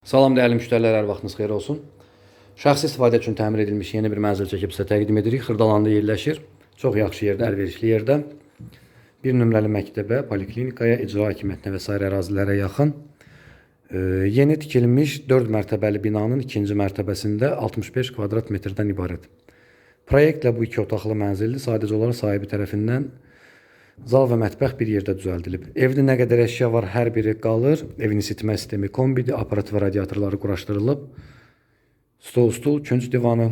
Salam dəyərli müştərilər, hər vaxtınız xeyir olsun. Şəxsi istifadə üçün təmir edilmiş yeni bir mənzil çəkib sizə təqdim edirik. Xırdalanda yerləşir. Çox yaxşı yerdə, əlverişli yerdə. Bir nömrəli məktəbə, poliklinikaya, icra hakimiyyətinə və sair ərazilərə yaxın. E, yeni tikilmiş 4 mərtəbəli binanın ikinci mərtəbəsində 65 kvadrat metrdən ibarət. Proyektlə bu iki otaqlı mənzilli sadəcə olaraq sahibi tərəfindən Zal və mətbəx bir yerdə düzəldilib. Evdə nə qədər əşya var, hər biri qalır. Evin isitmə sistemi kombidir, aparat və radiatorları quraşdırılıb. Stol, stul, künc divanı,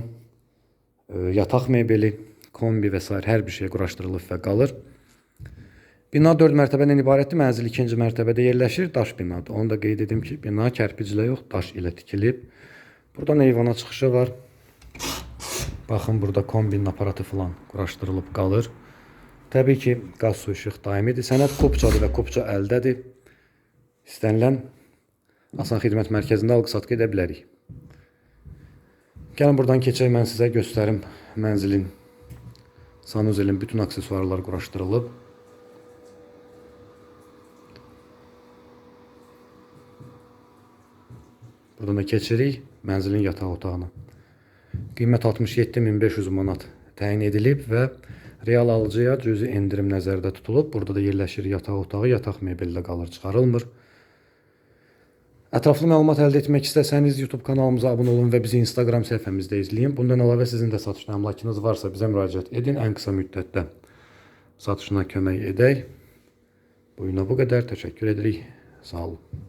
e, yataq mebeli, kombi və s. hər bir şey quraşdırılıb və qalır. Bina 4 mərtəbədən ibarətdir. Mənzil ikinci mərtəbədə yerləşir. Daş binadır. Onu da qeyd edim ki, bina kərpiclə yox, daş ilə tikilib. Buradan eyvana çıxışı var. Baxın burada kombinin aparatı falan quraşdırılıb qalır. Təbii ki, qaz su işıq daimidir. Sənəd kopçadır və kopça əldədir. İstənilən Asan Xidmət Mərkəzində alqı-satqı edə bilərik. Gəlin buradan keçək, mən sizə göstərim mənzilin sanuzelin bütün aksesuarlar quraşdırılıb. Buradan da keçirik mənzilin yataq otağına. Qiymət 67500 manat təyin edilib və real alıcıya cüzi endirim nəzərdə tutulub. Burada da yerləşir yataq otağı, yataq mebellə qalır, çıxarılmır. Ətraflı məlumat əldə etmək istəsəniz YouTube kanalımıza abunə olun və bizi Instagram səhifəmizdə izləyin. Bundan əlavə sizin də satışda əmlakınız varsa bizə müraciət edin. Ən qısa müddətdə satışına kömək edək. Bugünə bu qədər. Təşəkkür edirik. Sağ olun.